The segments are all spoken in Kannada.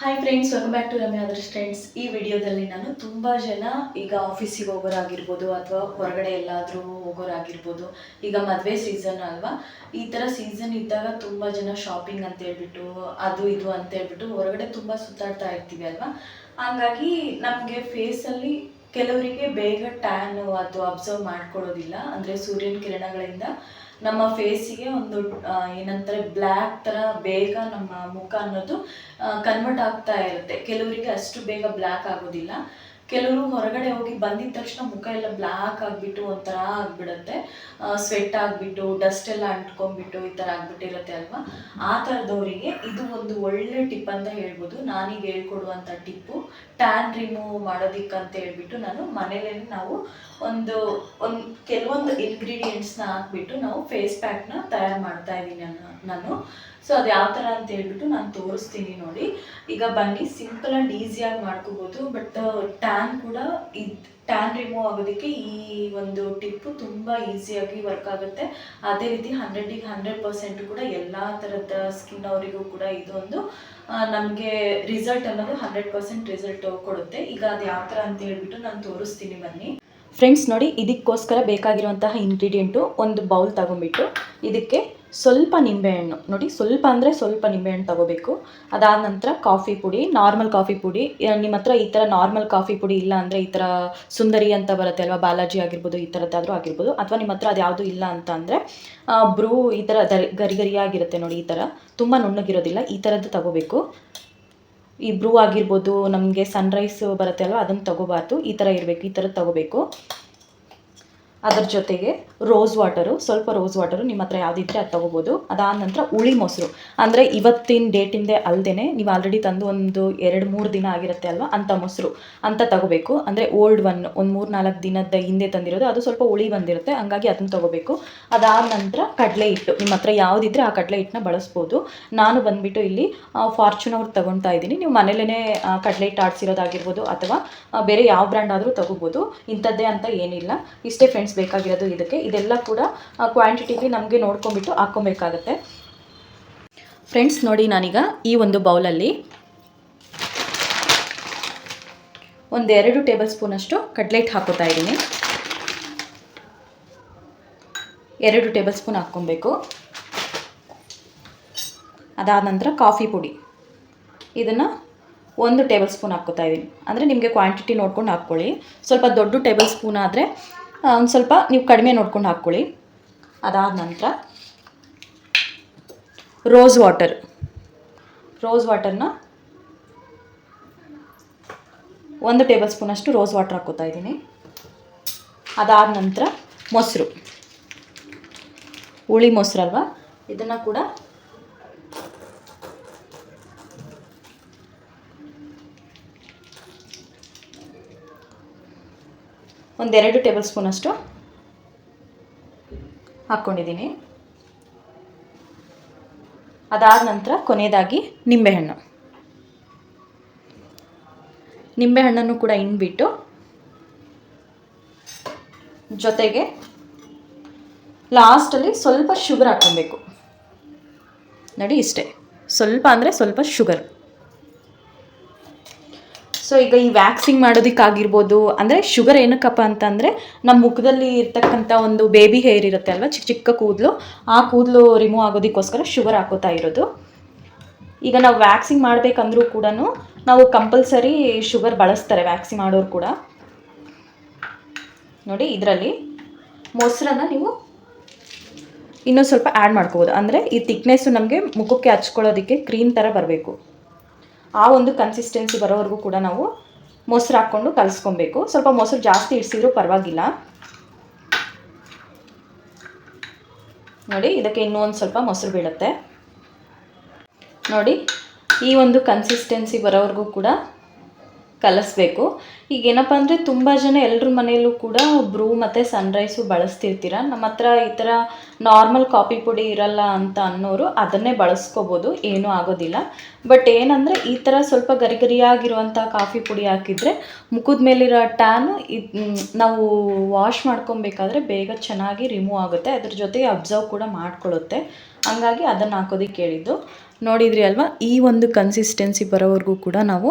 Hi friends welcome back to Ramya other friends ಈ ವಿಡಿಯೋದಲ್ಲಿ ನಾನು ತುಂಬ ಜನ ಈಗ ಆಫೀಸಿಗೆ ಹೋಗೋರಾಗಿರ್ಬೋದು ಅಥವಾ ಹೊರಗಡೆ ಎಲ್ಲಾದರೂ ಹೋಗೋರಾಗಿರ್ಬೋದು. ಈಗ ಮದುವೆ ಸೀಸನ್ ಅಲ್ವಾ? ಈ ಥರ ಸೀಸನ್ ಇದ್ದಾಗ ತುಂಬ ಜನ ಶಾಪಿಂಗ್ ಅಂತ ಹೇಳ್ಬಿಟ್ಟು, ಅದು ಇದು ಅಂತ ಹೇಳ್ಬಿಟ್ಟು ಹೊರಗಡೆ ತುಂಬ ಸುತ್ತಾಡ್ತಾ ಇರ್ತೀವಿ ಅಲ್ವಾ? ಹಂಗಾಗಿ ನಮಗೆ ಫೇಸಲ್ಲಿ ಕೆಲವರಿಗೆ ಬೇಗ ಟ್ಯಾನ್ ಅದು ಅಬ್ಸರ್ವ್ ಮಾಡ್ಕೊಳ್ಳೋದಿಲ್ಲ ಅಂದರೆ ಸೂರ್ಯನ ಕಿರಣಗಳಿಂದ ನಮ್ಮ ಫೇಸಿಗೆ ಒಂದು ಏನಂತಾರೆ ಬ್ಲ್ಯಾಕ್ ಥರ ಬೇಗ ನಮ್ಮ ಮುಖ ಅನ್ನೋದು ಕನ್ವರ್ಟ್ ಆಗ್ತಾ ಇರುತ್ತೆ. ಕೆಲವರಿಗೆ ಅಷ್ಟು ಬೇಗ ಬ್ಲ್ಯಾಕ್ ಆಗೋದಿಲ್ಲ. ಕೆಲವರು ಹೊರಗಡೆ ಹೋಗಿ ಬಂದಿದ ತಕ್ಷಣ ಮುಖ ಎಲ್ಲ ಬ್ಲ್ಯಾಕ್ ಆಗಿಬಿಟ್ಟು ಒಂಥರ ಆಗಿಬಿಡುತ್ತೆ. ಸ್ವೆಟ್ ಆಗಿಬಿಟ್ಟು ಡಸ್ಟ್ ಎಲ್ಲ ಅಂಟ್ಕೊಂಡ್ಬಿಟ್ಟು ಈ ಥರ ಆಗ್ಬಿಟ್ಟಿರುತ್ತೆ ಅಲ್ವಾ? ಆ ಥರದವರಿಗೆ ಇದು ಒಂದು ಒಳ್ಳೆ ಟಿಪ್ ಅಂತ ಹೇಳ್ಬೋದು. ನಾನೀಗ ಹೇಳ್ಕೊಡುವಂಥ ಟಿಪ್ಪು ಟ್ಯಾನ್ ರಿಮೂವ್ ಮಾಡೋದಿಕ್ಕಂತ ಹೇಳ್ಬಿಟ್ಟು ನಾನು ಮನೇಲೇ ನಾವು ಒಂದು ಒಂದು ಕೆಲವೊಂದು ಇಂಗ್ರೀಡಿಯೆಂಟ್ಸ್ನ ಹಾಕ್ಬಿಟ್ಟು ನಾವು ಫೇಸ್ ಪ್ಯಾಕ್ನ ತಯಾರು ಮಾಡ್ತಾ ಇದ್ದೀನಿ ನಾನು ನಾನು. ಸೊ ಅದು ಯಾವ ಥರ ಅಂತ ಹೇಳ್ಬಿಟ್ಟು ನಾನು ತೋರಿಸ್ತೀನಿ ನೋಡಿ. ಈಗ ಬನ್ನಿ ಸಿಂಪಲ್ ಆ್ಯಂಡ್ ಈಸಿಯಾಗಿ ಮಾಡ್ಕೋಬೋದು. ಬಟ್ ಟ್ಯಾನ್ ಕೂಡ ಇದು ಟ್ಯಾನ್ ರಿಮೂವ್ ಆಗೋದಕ್ಕೆ ಈ ಒಂದು ಟಿಪ್ಪು ತುಂಬ ಈಸಿಯಾಗಿ ವರ್ಕ್ ಆಗುತ್ತೆ. ಅದೇ ರೀತಿ ಹಂಡ್ರೆಡಿಗೆ ಹಂಡ್ರೆಡ್ ಪರ್ಸೆಂಟ್ ಕೂಡ ಎಲ್ಲ ಥರದ ಸ್ಕಿನ್ ಅವರಿಗೂ ಕೂಡ ಇದೊಂದು ನಮಗೆ ರಿಸಲ್ಟ್ ಅನ್ನೋದು ಹಂಡ್ರೆಡ್ ಪರ್ಸೆಂಟ್ ರಿಸಲ್ಟ್ ಕೊಡುತ್ತೆ. ಈಗ ಅದು ಯಾವ ಥರ ಅಂತ ಹೇಳ್ಬಿಟ್ಟು ನಾನು ತೋರಿಸ್ತೀನಿ ಬನ್ನಿ. ಫ್ರೆಂಡ್ಸ್ ನೋಡಿ, ಇದಕ್ಕೋಸ್ಕರ ಬೇಕಾಗಿರುವಂತಹ ಇಂಗ್ರೀಡಿಯೆಂಟು ಒಂದು ಬೌಲ್ ತಗೊಂಬಿಟ್ಟು ಇದಕ್ಕೆ ಸ್ವಲ್ಪ ನಿಂಬೆಹಣ್ಣು. ನೋಡಿ, ಸ್ವಲ್ಪ ಅಂದರೆ ಸ್ವಲ್ಪ ನಿಂಬೆಹಣ್ಣು ತಗೋಬೇಕು. ಅದಾದ ನಂತರ ಕಾಫಿ ಪುಡಿ, ನಾರ್ಮಲ್ ಕಾಫಿ ಪುಡಿ. ನಿಮ್ಮ ಹತ್ರ ಈ ಥರ ನಾರ್ಮಲ್ ಕಾಫಿ ಪುಡಿ ಇಲ್ಲ ಅಂದರೆ ಈ ಥರ ಸುಂದರಿ ಅಂತ ಬರುತ್ತೆ ಅಲ್ವಾ? ಬಾಲಾಜಿ ಆಗಿರ್ಬೋದು, ಈ ಥರದ್ದಾದರೂ ಆಗಿರ್ಬೋದು. ಅಥವಾ ನಿಮ್ಮ ಹತ್ರ ಇಲ್ಲ ಅಂತ ಅಂದರೆ ಬ್ರೂ ಈ ಥರ ಗರಿ ಗರಿಯಾಗಿರುತ್ತೆ ನೋಡಿ ಈ ಥರ. ತುಂಬ ನುಣ್ಣಗಿರೋದಿಲ್ಲ, ಈ ಥರದ್ದು ತಗೋಬೇಕು. ಈ ಬ್ರೂ ಆಗಿರ್ಬೋದು ನಮಗೆ ಸನ್ರೈಸ್ ಬರುತ್ತೆ ಅಲ್ವಾ? ಅದನ್ನು ತಗೋಬಾರ್ದು. ಈ ಥರ ಇರಬೇಕು, ಈ ಥರದ್ದು ತಗೋಬೇಕು. ಅದರ ಜೊತೆಗೆ ರೋಸ್ ವಾಟರು ಸ್ವಲ್ಪ ರೋಸ್ ವಾಟರು ನಿಮ್ಮ ಹತ್ರ ಯಾವುದಿದ್ರೆ ಅದು ತೊಗೋಬೋದು. ಅದಾದ ನಂತರ ಹುಳಿ ಮೊಸರು. ಅಂದರೆ ಇವತ್ತಿನ ಡೇಟಿಂದೆ ಅಲ್ಲದೇ ನೀವು ಆಲ್ರೆಡಿ ತಂದು ಒಂದು ಎರಡು, ಮೂರು ದಿನ ಆಗಿರುತ್ತೆ ಅಲ್ವಾ? ಅಂಥ ಮೊಸರು. ಅಂತ ತಗೋಬೇಕು. ಅಂದರೆ ಓಲ್ಡ್ ಒನ್ ಒಂದು ಮೂರು, ನಾಲ್ಕು ದಿನದ ಹಿಂದೆ ತಂದಿರೋದು. ಅದು ಸ್ವಲ್ಪ ಹುಳಿ ಬಂದಿರುತ್ತೆ. ಹಂಗಾಗಿ ಅದನ್ನು ತೊಗೋಬೇಕು. ಅದಾದ ನಂತರ ಕಡಲೆ ಹಿಟ್ಟು. ನಿಮ್ಮ ಹತ್ರ ಯಾವುದಿದ್ರೆ ಆ ಕಡಲೆ ಹಿಟ್ಟನ್ನ ಬಳಸ್ಬೋದು. ನಾನು ಬಂದುಬಿಟ್ಟು ಇಲ್ಲಿ ಫಾರ್ಚೂನ್ ಅವ್ರು ತಗೊತಾ ಇದ್ದೀನಿ. ನೀವು ಮನೇಲೇ ಕಡಲೆ ಹಿಟ್ಟು ಆಡಿಸಿರೋದಾಗಿರ್ಬೋದು ಅಥವಾ ಬೇರೆ ಯಾವ ಬ್ರ್ಯಾಂಡ್ ಆದರೂ ತೊಗೋಬೋದು. ಇಂಥದ್ದೇ ಅಂತ ಏನಿಲ್ಲ. ಇಷ್ಟೇ ಫ್ರೆಂಡ್ಸ್ ಬೇಕಾಗಿರೋದು ಇದಕ್ಕೆ. ಇದೆಲ್ಲ ಕೂಡ ಕ್ವಾಂಟಿಟಿಗೆ ನಮಗೆ ನೋಡ್ಕೊಂಬಿಟ್ಟು ಹಾಕ್ಕೊಬೇಕಾಗತ್ತೆ. ಫ್ರೆಂಡ್ಸ್ ನೋಡಿ ನಾನೀಗ ಈ ಒಂದು ಬೌಲಲ್ಲಿ ಒಂದೆರಡು ಟೇಬಲ್ ಸ್ಪೂನಷ್ಟು ಕಡ್ಲೆಟ್ ಹಾಕೋತಾ ಇದ್ದೀನಿ. ಎರಡು ಟೇಬಲ್ ಸ್ಪೂನ್ ಹಾಕ್ಕೊಬೇಕು. ಅದಾದ ನಂತರ ಕಾಫಿ ಪುಡಿ. ಇದನ್ನು ಒಂದು ಟೇಬಲ್ ಸ್ಪೂನ್ ಹಾಕ್ಕೋತಾ ಇದ್ದೀನಿ. ಅಂದರೆ ನಿಮಗೆ ಕ್ವಾಂಟಿಟಿ ನೋಡ್ಕೊಂಡು ಹಾಕ್ಕೊಳ್ಳಿ. ಸ್ವಲ್ಪ ದೊಡ್ಡ ಟೇಬಲ್ ಸ್ಪೂನ್ ಆದರೆ ಒಂದು ಸ್ವಲ್ಪ ನೀವು ಕಡಿಮೆ ನೋಡ್ಕೊಂಡು ಹಾಕ್ಕೊಳ್ಳಿ. ಅದಾದ ನಂತರ ರೋಸ್ ವಾಟರ್ ರೋಸ್ ವಾಟರ್ನ ಒಂದು ಟೇಬಲ್ ಸ್ಪೂನಷ್ಟು ರೋಸ್ ವಾಟರ್ ಹಾಕೋತಾ ಇದ್ದೀನಿ. ಅದಾದ ನಂತರ ಮೊಸರು. ಹುಳಿ ಮೊಸರಲ್ವಾ? ಇದನ್ನು ಕೂಡ ಒಂದೆರಡು ಟೇಬಲ್ ಸ್ಪೂನಷ್ಟು ಹಾಕ್ಕೊಂಡಿದ್ದೀನಿ. ಅದಾದ ನಂತರ ಕೊನೆಯದಾಗಿ ನಿಂಬೆಹಣ್ಣು. ನಿಂಬೆಹಣ್ಣನ್ನು ಕೂಡ ಹಿಂಡ್ಬಿಟ್ಟು ಜೊತೆಗೆ ಲಾಸ್ಟಲ್ಲಿ ಸ್ವಲ್ಪ ಶುಗರ್ ಹಾಕ್ಕೊಬೇಕು. ನೋಡಿ ಇಷ್ಟೇ. ಸ್ವಲ್ಪ ಅಂದರೆ ಸ್ವಲ್ಪ ಶುಗರ್ ಸೊ ಈಗ ಈ ವ್ಯಾಕ್ಸಿಂಗ್ ಮಾಡೋದಕ್ಕಾಗಿರ್ಬೋದು, ಅಂದರೆ ಶುಗರ್ ಏನಕ್ಕಪ್ಪ ಅಂತಂದರೆ ನಮ್ಮ ಮುಖದಲ್ಲಿ ಇರ್ತಕ್ಕಂಥ ಒಂದು ಬೇಬಿ ಹೇರ್ ಇರುತ್ತೆ ಅಲ್ವಾ ಚಿಕ್ಕ ಚಿಕ್ಕ ಕೂದಲು, ಆ ಕೂದಲು ರಿಮೂವ್ ಆಗೋದಕ್ಕೋಸ್ಕರ ಶುಗರ್ ಹಾಕೋತಾ ಇರೋದು. ಈಗ ನಾವು ವ್ಯಾಕ್ಸಿಂಗ್ ಮಾಡಬೇಕಂದ್ರೂ ಕೂಡ ನಾವು ಕಂಪಲ್ಸರಿ ಶುಗರ್ ಬಳಸ್ತಾರೆ ವ್ಯಾಕ್ಸಿಂಗ್ ಮಾಡೋರು ಕೂಡ. ನೋಡಿ, ಇದರಲ್ಲಿ ಮೊಸರನ್ನು ನೀವು ಇನ್ನೊಂದು ಸ್ವಲ್ಪ ಆ್ಯಡ್ ಮಾಡ್ಕೋಬೋದು. ಅಂದರೆ ಈ ತಿಕ್ನೆಸ್ಸು ನಮಗೆ ಮುಖಕ್ಕೆ ಹಚ್ಕೊಳ್ಳೋದಕ್ಕೆ ಕ್ರೀಮ್ ಥರ ಬರಬೇಕು. ಆ ಒಂದು ಕನ್ಸಿಸ್ಟೆನ್ಸಿ ಬರೋವರೆಗೂ ಕೂಡ ನಾವು ಮೊಸರು ಹಾಕ್ಕೊಂಡು ಕಲಿಸ್ಕೊಬೇಕು. ಸ್ವಲ್ಪ ಮೊಸರು ಜಾಸ್ತಿ ಇಡಿಸಿದ್ರೂ ಪರವಾಗಿಲ್ಲ. ನೋಡಿ, ಇದಕ್ಕೆ ಇನ್ನೂ ಒಂದು ಸ್ವಲ್ಪ ಮೊಸರು ಬೀಳುತ್ತೆ. ನೋಡಿ, ಈ ಒಂದು ಕನ್ಸಿಸ್ಟೆನ್ಸಿ ಬರೋವರೆಗೂ ಕೂಡ ಕಲಿಸ್ಬೇಕು. ಈಗ ಏನಪ್ಪ ಅಂದರೆ ತುಂಬ ಜನ ಎಲ್ಲರ ಮನೆಯಲ್ಲೂ ಕೂಡ ಬ್ರೂ ಮತ್ತು ಸನ್ರೈಸು ಬಳಸ್ತಿರ್ತೀರ? ನಮ್ಮ ಹತ್ರ ಈ ಥರ ನಾರ್ಮಲ್ ಕಾಫಿ ಪುಡಿ ಇರಲ್ಲ ಅಂತ ಅನ್ನೋರು ಅದನ್ನೇ ಬಳಸ್ಕೋಬೋದು, ಏನೂ ಆಗೋದಿಲ್ಲ. ಬಟ್ ಏನಂದರೆ ಈ ಥರ ಸ್ವಲ್ಪ ಗರಿ ಗರಿಯಾಗಿರುವಂಥ ಕಾಫಿ ಪುಡಿ ಹಾಕಿದರೆ ಮುಖದ ಮೇಲಿರೋ ಟ್ಯಾನು ನಾವು ವಾಶ್ ಮಾಡ್ಕೊಬೇಕಾದ್ರೆ ಬೇಗ ಚೆನ್ನಾಗಿ ರಿಮೂವ್ ಆಗುತ್ತೆ. ಅದ್ರ ಜೊತೆಗೆ ಅಬ್ಸರ್ವ್ ಕೂಡ ಮಾಡ್ಕೊಳ್ಳುತ್ತೆ ಹಂಗಾಗಿ ಅದನ್ನು ಹಾಕೋದಕ್ಕೆ ಹೇಳಿದ್ದು ನೋಡಿದ್ರಿ ಅಲ್ವಾ? ಈ ಒಂದು ಕನ್ಸಿಸ್ಟೆನ್ಸಿ ಬರೋವರೆಗೂ ಕೂಡ ನಾವು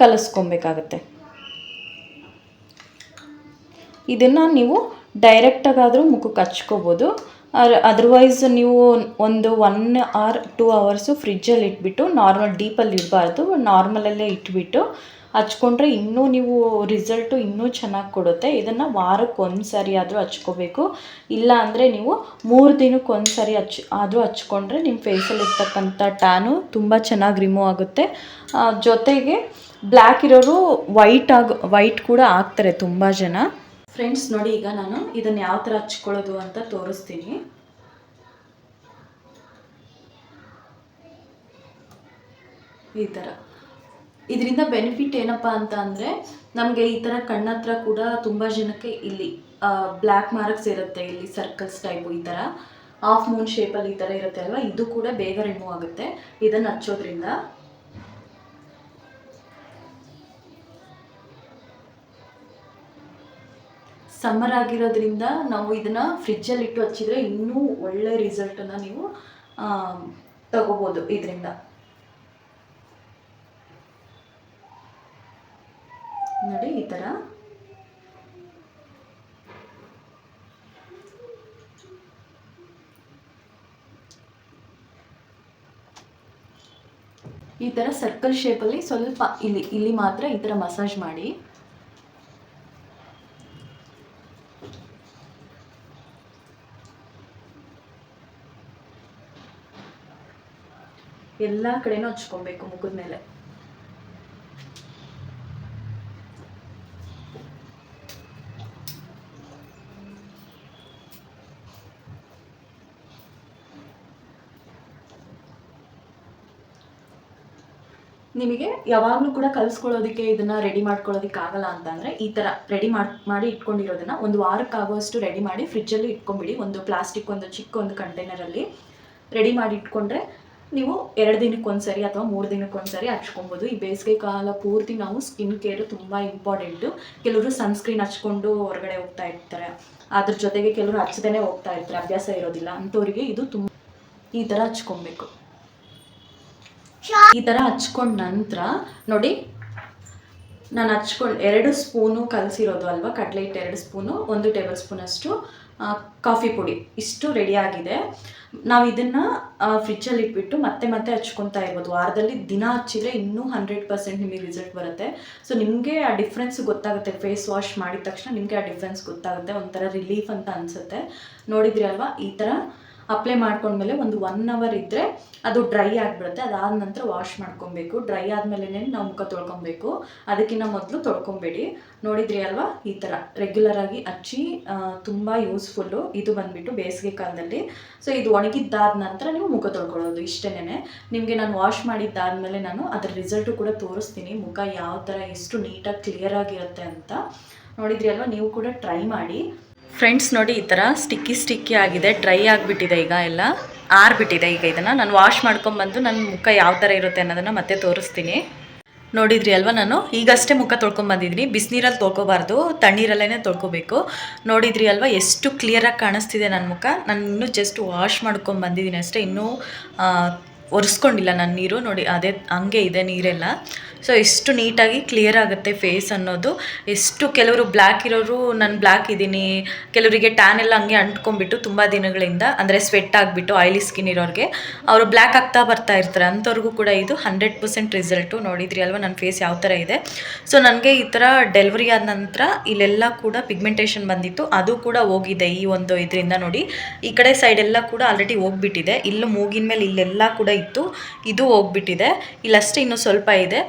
ಕಲಿಸ್ಕೊಬೇಕಾಗತ್ತೆ. ಇದನ್ನು ನೀವು ಡೈರೆಕ್ಟಾಗಾದರೂ ಮುಖಕ್ಕೆ ಹಚ್ಕೋಬೋದು. ಅದರ್ವೈಸ್ ನೀವು ಒಂದು ಒನ್ ಆರ್ ಟೂ ಅವರ್ಸು ಫ್ರಿಜ್ಜಲ್ಲಿ ಇಟ್ಬಿಟ್ಟು ನಾರ್ಮಲ್ ಡೀಪಲ್ಲಿ ಇಡಬಾರ್ದು ನಾರ್ಮಲಲ್ಲೇ ಇಟ್ಬಿಟ್ಟು ಹಚ್ಕೊಂಡ್ರೆ ಇನ್ನೂ ನೀವು ರಿಸಲ್ಟು ಇನ್ನೂ ಚೆನ್ನಾಗಿ ಕೊಡುತ್ತೆ. ಇದನ್ನು ವಾರಕ್ಕೆ ಒಂದು ಸಾರಿ ಆದರೂ ಹಚ್ಕೋಬೇಕು. ಇಲ್ಲ ಅಂದರೆ ನೀವು ಮೂರು ದಿನಕ್ಕೆ ಒಂದು ಸಾರಿ ಹಚ್, ಆದರೂ ಹಚ್ಕೊಂಡ್ರೆ ನಿಮ್ಮ ಫೇಸಲ್ಲಿ ಇರ್ತಕ್ಕಂಥ ಟ್ಯಾನು ತುಂಬ ಚೆನ್ನಾಗಿ ರಿಮೂವ್ ಆಗುತ್ತೆ. ಜೊತೆಗೆ ಬ್ಲ್ಯಾಕ್ ಇರೋರು ವೈಟ್ ಆಗ ವೈಟ್ ಕೂಡ ಆಗ್ತಾರೆ ತುಂಬ ಜನ. ಫ್ರೆಂಡ್ಸ್ ನೋಡಿ ಈಗ ನಾನು ಇದನ್ನು ಯಾವ ಥರ ಹಚ್ಕೊಳ್ಳೋದು ಅಂತ ತೋರಿಸ್ತೀನಿ. ಈ ಥರ ಇದರಿಂದ ಬೆನಿಫಿಟ್ ಏನಪ್ಪ ಅಂತ ಅಂದರೆ ನಮಗೆ ಈ ಥರ ಕಣ್ಣತ್ರ ಕೂಡ ತುಂಬ ಜನಕ್ಕೆ ಇಲ್ಲಿ ಬ್ಲ್ಯಾಕ್ ಮಾರ್ಕ್ಸ್ ಇರುತ್ತೆ, ಇಲ್ಲಿ ಸರ್ಕಲ್ಸ್ ಟೈಪು ಈ ಥರ ಹಾಫ್ ಮೂನ್ ಶೇಪಲ್ಲಿ ಈ ಥರ ಇರುತ್ತೆ ಅಲ್ವಾ? ಇದು ಕೂಡ ಬೇಗ ರಿಮೂವ್ ಆಗುತ್ತೆ, ಇದನ್ನು ಹಚ್ಚೋದ್ರಿಂದ. ಸಮ್ಮರ್ ಆಗಿರೋದ್ರಿಂದ ನಾವು ಇದನ್ನ ಫ್ರಿಜ್ಜಲ್ಲಿ ಇಟ್ಟು ಹಚ್ಚಿದ್ರೆ ಇನ್ನೂ ಒಳ್ಳೆ ರಿಸಲ್ಟನ್ನು ನೀವು ಆ, ತಗೋಬೋದು ಇದರಿಂದ. ನೋಡಿ ಈ ಥರ ಈ ಥರ ಸರ್ಕಲ್ ಶೇಪಲ್ಲಿ ಸ್ವಲ್ಪ ಇಲ್ಲಿ ಇಲ್ಲಿ ಮಾತ್ರ ಈ ಥರ ಮಸಾಜ್ ಮಾಡಿ. ಎಲ್ಲ ಕಡೆನೂ ಹಚ್ಕೊಬೇಕು ಮುಖದ ಮೇಲೆ. ನಿಮಗೆ ಯಾವಾಗಲೂ ಕೂಡ ಕಲಿಸ್ಕೊಳ್ಳೋದಕ್ಕೆ ಇದನ್ನ ರೆಡಿ ಮಾಡ್ಕೊಳ್ಳೋದಕ್ಕೆ ಆಗಲ್ಲ ಅಂತಂದ್ರೆ ಈ ಥರ ರೆಡಿ ಮಾಡಿ ಇಟ್ಕೊಂಡಿರೋದನ್ನ ಒಂದು ವಾರಕ್ಕಾಗುವಷ್ಟು ರೆಡಿ ಮಾಡಿ ಫ್ರಿಜ್ಜಲ್ಲಿ ಇಟ್ಕೊಂಡ್ಬಿಡಿ ಒಂದು ಪ್ಲಾಸ್ಟಿಕ್ ಒಂದು ಚಿಕ್ಕ ಒಂದು ಕಂಟೈನರಲ್ಲಿ ರೆಡಿ ಮಾಡಿ ಇಟ್ಕೊಂಡ್ರೆ ನೀವು ಎರಡು ದಿನಕ್ಕೆ ಒಂದ್ಸರಿ ಅಥವಾ ಮೂರು ದಿನಕ್ಕೆ ಒಂದ್ಸರಿ ಹಚ್ಕೊಬೋದು. ಈ ಬೇಸಿಗೆ ಕಾಲ ಪೂರ್ತಿ ನಾವು ಸ್ಕಿನ್ ಕೇರ್ ತುಂಬ ಇಂಪಾರ್ಟೆಂಟು ಕೆಲವರು ಸನ್ಸ್ಕ್ರೀನ್ ಹಚ್ಕೊಂಡು ಹೊರಗಡೆ ಹೋಗ್ತಾ ಇರ್ತಾರೆ. ಅದ್ರ ಜೊತೆಗೆ ಕೆಲವರು ಹಚ್ಚದೇ ಹೋಗ್ತಾ ಇರ್ತಾರೆ. ಅಭ್ಯಾಸ ಇರೋದಿಲ್ಲ. ಅಂಥವ್ರಿಗೆ ಇದು ತುಂಬ ಈ ಥರ ಹಚ್ಕೊಬೇಕು. ಈ ಥರ ಹಚ್ಕೊಂಡ ನಂತರ ನೋಡಿ, ನಾನು ಹಚ್ಕೊಂಡು ಎರಡು ಸ್ಪೂನು ಕಲಸಿರೋದು ಅಲ್ವಾ? ಕಡಲೆ ಹಿಟ್ಟು ಎರಡು ಸ್ಪೂನು, ಒಂದು ಟೇಬಲ್ ಸ್ಪೂನಷ್ಟು ಕಾಫಿ ಪುಡಿ. ಇಷ್ಟು ರೆಡಿ ಆಗಿದೆ. ನಾವು ಇದನ್ನು ಫ್ರಿಜ್ಜಲ್ಲಿ ಇಟ್ಬಿಟ್ಟು ಮತ್ತೆ ಮತ್ತೆ ಹಚ್ಕೊತಾ ಇರ್ಬೋದು. ವಾರದಲ್ಲಿ ದಿನ ಹಚ್ಚಿದ್ರೆ ಇನ್ನೂ ಹಂಡ್ರೆಡ್ ಪರ್ಸೆಂಟ್ ನಿಮಗೆ ರಿಸಲ್ಟ್ ಬರುತ್ತೆ. ಸೊ ನಿಮಗೆ ಆ ಡಿಫ್ರೆನ್ಸ್ ಗೊತ್ತಾಗುತ್ತೆ. ಫೇಸ್ ವಾಶ್ ಮಾಡಿದ ತಕ್ಷಣ ನಿಮಗೆ ಆ ಡಿಫ್ರೆನ್ಸ್ ಗೊತ್ತಾಗುತ್ತೆ. ಒಂಥರ ರಿಲೀಫ್ ಅಂತ ಅನಿಸುತ್ತೆ. ನೋಡಿದ್ರಿ ಅಲ್ವಾ? ಈ ಥರ ಅಪ್ಲೈ ಮಾಡ್ಕೊಂಡ್ಮೇಲೆ ಒಂದು ಒನ್ ಅವರ್ ಇದ್ದರೆ ಅದು ಡ್ರೈ ಆಗಿಬಿಡುತ್ತೆ. ಅದಾದ ನಂತರ ವಾಶ್ ಮಾಡ್ಕೊಬೇಕು. ಡ್ರೈ ಆದಮೇಲೆ ನಾವು ಮುಖ ತೊಳ್ಕೊಬೇಕು. ಅದಕ್ಕಿಂತ ಮೊದಲು ತೊಳ್ಕೊಬೇಡಿ. ನೋಡಿದ್ರಿ ಅಲ್ವಾ? ಈ ಥರ ರೆಗ್ಯುಲರ್ ಆಗಿ ಹಚ್ಚಿ ತುಂಬ ಯೂಸ್ಫುಲ್ಲು ಇದು ಬಂದುಬಿಟ್ಟು ಬೇಸಿಗೆ ಕಾಲದಲ್ಲಿ. ಸೊ ಇದು ಒಣಗಿದ್ದಾದ ನಂತರ ನೀವು ಮುಖ ತೊಳ್ಕೊಳ್ಳೋದು ಇಷ್ಟೇನೆ ನಿಮಗೆ ನಾನು ವಾಶ್ ಮಾಡಿದ್ದಾದಮೇಲೆ ನಾನು ಅದರ ರಿಸಲ್ಟು ಕೂಡ ತೋರಿಸ್ತೀನಿ. ಮುಖ ಯಾವ ಥರ ಎಷ್ಟು ನೀಟಾಗಿ ಕ್ಲಿಯರ್ ಆಗಿರುತ್ತೆ ಅಂತ. ನೋಡಿದ್ರಿ ಅಲ್ವಾ? ನೀವು ಕೂಡ ಟ್ರೈ ಮಾಡಿ. ಫ್ರೆಂಡ್ಸ್ ನೋಡಿ ಈ ಥರ ಸ್ಟಿಕ್ಕಿ ಸ್ಟಿಕ್ಕಿ ಆಗಿದೆ. ಡ್ರೈ ಆಗಿಬಿಟ್ಟಿದೆ ಈಗ ಎಲ್ಲ. ಆರ್ಬಿಟ್ಟಿದೆ ಈಗ ಇದನ್ನು. ನಾನು ವಾಶ್ ಮಾಡ್ಕೊಂಬಂದು ನನ್ನ ಮುಖ ಯಾವ ಥರ ಇರುತ್ತೆ ಅನ್ನೋದನ್ನು ಮತ್ತೆ ತೋರಿಸ್ತೀನಿ. ನೋಡಿದ್ರಿ ಅಲ್ವಾ ನಾನು? ಈಗಷ್ಟೇ ಮುಖ ತೊಳ್ಕೊಂಬಂದಿದ್ದೀನಿ ಬಿಸಿನೀರಲ್ಲಿ ತೊಳ್ಕೊಬಾರ್ದು. ತಣ್ಣೀರಲ್ಲೇ ತೊಳ್ಕೊಬೇಕು. ನೋಡಿದ್ರಿ ಅಲ್ವಾ? ಎಷ್ಟು ಕ್ಲಿಯರಾಗಿ ಕಾಣಿಸ್ತಿದೆ ನನ್ನ ಮುಖ. ನಾನು ಇನ್ನೂ ಜಸ್ಟ್ ವಾಶ್ ಮಾಡ್ಕೊಂಬಂದಿದ್ದೀನಿ ಅಷ್ಟೇ. ಇನ್ನೂ ಒರೆಸ್ಕೊಂಡಿಲ್ಲ ನನ್ನ ನೀರು. ನೋಡಿ, ಅದೇ, ಹಂಗೆ ಇದೆ ನೀರೆಲ್ಲ. ಸೊ ಎಷ್ಟು ನೀಟಾಗಿ ಕ್ಲಿಯರ್ ಆಗುತ್ತೆ ಫೇಸ್ ಅನ್ನೋದು. ಎಷ್ಟು ಕೆಲವರು ಬ್ಲ್ಯಾಕ್ ಇರೋರು, ನಾನು ಬ್ಲ್ಯಾಕ್ ಇದ್ದೀನಿ. ಕೆಲವರಿಗೆ ಟ್ಯಾನ್ ಎಲ್ಲ ಹಂಗೆ ಅಂಟ್ಕೊಂಡ್ಬಿಟ್ಟು ತುಂಬ ದಿನಗಳಿಂದ, ಅಂದರೆ ಸ್ವೆಟ್ ಆಗಿಬಿಟ್ಟು ಆಯಿಲಿ ಸ್ಕಿನ್ ಇರೋರಿಗೆ, ಅವರು ಬ್ಲ್ಯಾಕ್ ಆಗ್ತಾ ಬರ್ತಾ ಇರ್ತಾರೆ. ಅಂಥವ್ರಿಗೂ ಕೂಡ ಇದು ಹಂಡ್ರೆಡ್ ಪರ್ಸೆಂಟ್ ರಿಸಲ್ಟು ನೋಡಿದ್ರಿ ಅಲ್ವಾ, ನನ್ನ ಫೇಸ್ ಯಾವ ಥರ ಇದೆ. ಸೊ ನನಗೆ ಈ ಥರ ಡೆಲಿವರಿ ಆದ ನಂತರ ಇಲ್ಲೆಲ್ಲ ಕೂಡ ಪಿಗ್ಮೆಂಟೇಷನ್ ಬಂದಿತ್ತು. ಅದು ಕೂಡ ಹೋಗಿದೆ ಈ ಒಂದು ಇದರಿಂದ ನೋಡಿ. ಈ ಕಡೆ ಸೈಡೆಲ್ಲ ಕೂಡ ಆಲ್ರೆಡಿ ಹೋಗ್ಬಿಟ್ಟಿದೆ. ಇಲ್ಲೂ ಮೂಗಿನ ಮೇಲೆ ಇಲ್ಲೆಲ್ಲ ಕೂಡ ಇತ್ತು, ಇದು ಹೋಗ್ಬಿಟ್ಟಿದೆ. ಇಲ್ಲಷ್ಟೇ ಇನ್ನೂ ಸ್ವಲ್ಪ ಇದೆ.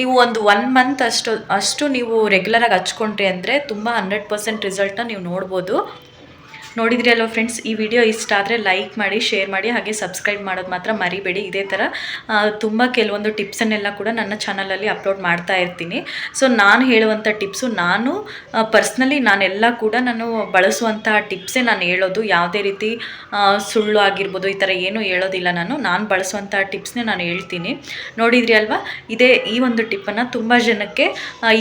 ನೀವು ಒಂದು ಒನ್ ಮಂತ್ ಅಷ್ಟು ಅಷ್ಟು ನೀವು ರೆಗ್ಯುಲರಾಗಿ ಹಚ್ಕೊಂಡ್ರಿ ಅಂದರೆ ತುಂಬ ಹಂಡ್ರೆಡ್ ಪರ್ಸೆಂಟ್ ರಿಸಲ್ಟ್ನ ನೀವು ನೋಡ್ಬೋದು. ನೋಡಿದ್ರಿ ಅಲ್ವ ಫ್ರೆಂಡ್ಸ್ ಈ ವಿಡಿಯೋ ಇಷ್ಟ ಆದರೆ ಲೈಕ್ ಮಾಡಿ ಶೇರ್ ಮಾಡಿ, ಹಾಗೆ ಸಬ್ಸ್ಕ್ರೈಬ್ ಮಾಡೋದು ಮಾತ್ರ ಮರಿಬೇಡಿ. ಇದೇ ಥರ ತುಂಬ ಕೆಲವೊಂದು ಟಿಪ್ಸನ್ನೆಲ್ಲ ಕೂಡ ನನ್ನ ಚಾನಲಲ್ಲಿ ಅಪ್ಲೋಡ್ ಮಾಡ್ತಾ ಇರ್ತೀನಿ. ಸೊ ನಾನು ಹೇಳುವಂಥ ಟಿಪ್ಸು ನಾನು ಪರ್ಸ್ನಲಿ ನಾನೆಲ್ಲ ಕೂಡ ನಾನು ಬಳಸುವಂತಹ ಟಿಪ್ಸೇ ನಾನು ಹೇಳೋದು. ಯಾವುದೇ ರೀತಿ ಸುಳ್ಳು ಆಗಿರ್ಬೋದು, ಈ ಥರ ಏನೂ ಹೇಳೋದಿಲ್ಲ ನಾನು. ನಾನು ಬಳಸುವಂಥ ಟಿಪ್ಸ್ನೇ ನಾನು ಹೇಳ್ತೀನಿ. ನೋಡಿದ್ರಿ ಅಲ್ವಾ? ಇದೇ, ಈ ಒಂದು ಟಿಪ್ಪನ್ನು ತುಂಬ ಜನಕ್ಕೆ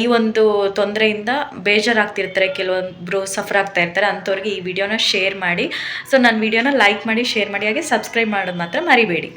ಈ ಒಂದು ತೊಂದರೆಯಿಂದ ಬೇಜಾರಾಗ್ತಿರ್ತಾರೆ. ಕೆಲವೊಬ್ಬರು ಸಫರ್ ಆಗ್ತಾ ಇರ್ತಾರೆ. ಅಂಥವ್ರಿಗೆ ಈ ವಿಡಿಯೋನ ಶೇರ್ ಮಾಡಿ. ಸೊ ನನ್ನ ವಿಡಿಯೋನ ಲೈಕ್ ಮಾಡಿ ಶೇರ್ ಮಾಡಿ ಹಾಗೆ ಸಬ್ಸ್ಕ್ರೈಬ್ ಮಾಡೋದು ಮಾತ್ರ ಮರಿಬೇಡಿ.